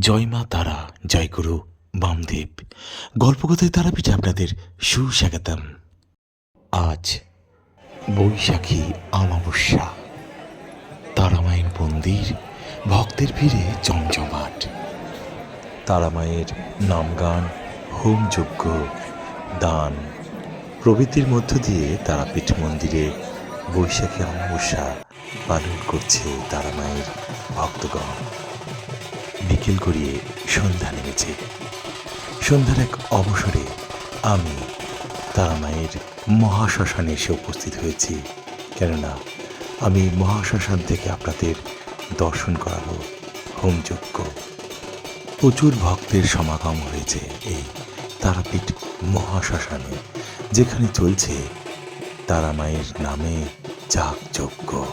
জয় মা তারা, জয় গুরু বামদেব। গল্পকথায় তারাপীঠে আপনাদের সুস্বাগতম। আজ বৈশাখী অমাবস্যা। তারামায়ের মন্দির, ভক্তের ভিড়ে জমজমাট। তারামায়ের নামগান, হোমযজ্ঞ, দান প্রভৃতির মধ্য দিয়ে তারাপীঠ মন্দিরে বৈশাখী অমাবস্যা পালন করছে তারামায়ের ভক্তগণ। বিকেল গড়িয়ে সন্ধ্যা নেমেছে। সন্ধ্যার এক অবসরে আমি তারামায়ের মহাশ্মশানে এসে উপস্থিত হয়েছি। কেননা আমি মহাশ্মশান থেকে আপনাদের দর্শন করাবো। হোমযজ্ঞ। প্রচুর ভক্তের সমাগম হয়েছে এই তারাপীঠ মহাশ্মশানে, যেখানে চলছে তারামায়ের নামে যাগযজ্ঞ।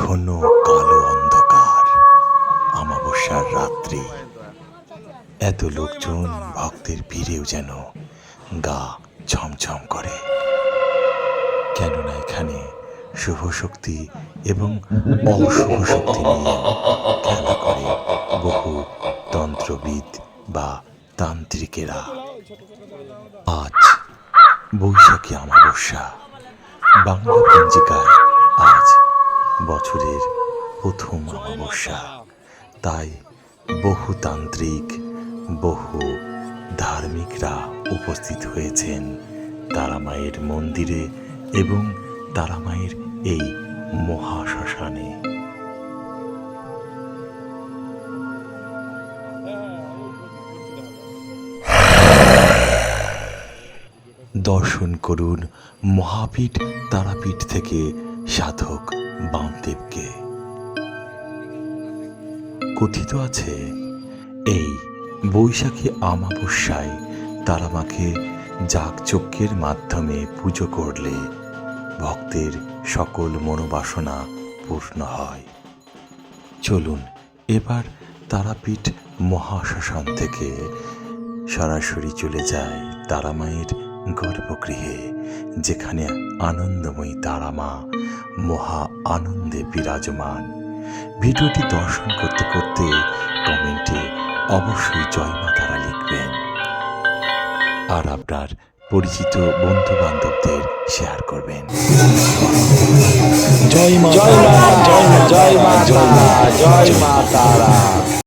ঘন কালো অন্ধকার। অমাবস্যার রাত্রি। এত লোকজন ভক্তের ভিড়েও যেন গা ছমছম করে। কেননা এখানে শুভ শক্তি এবং অশুভ শক্তি নিয়ে খেলা করে বহু তন্ত্রবিদ বা তান্ত্রিকেরা। আজ বৈশাখী অমাবস্যা। বাংলা পঞ্জিকায় আজ বছরের প্রথম অমাবস্যা। তাই বহু তান্ত্রিক বহু ধার্মিকরা উপস্থিত হয়েছেন তারামায়ের মন্দিরে এবং তারামায়ের এই মহাশ্মশানে। দর্শন করুন মহাপীঠ তারাপীঠ থেকে সাধক বামদেবকে। কথিত আছে, এই বৈশাখী অমাবস্যায় তারামাকে যাগযজ্ঞের মাধ্যমে পুজো করলে ভক্তের সকল মনোবাসনা পূর্ণ হয়। চলুন, এবার তারাপীঠ মহাশ্মশান থেকে সরাসরি চলে যায় তারামায়ের গর্ভগৃহে, যেখানে আনন্দময়ী তারামা মহা আনন্দে বিরাজমান। ভিডিওটি দর্শন করতে করতে কমেন্টে অবশ্যই জয় মা তারা লিখবেন। আর আপনার পরিচিত বন্ধু বান্ধবদের শেয়ার করবেন। জয় মা জয় মা জয় মা জয় মা জয় মা তারা।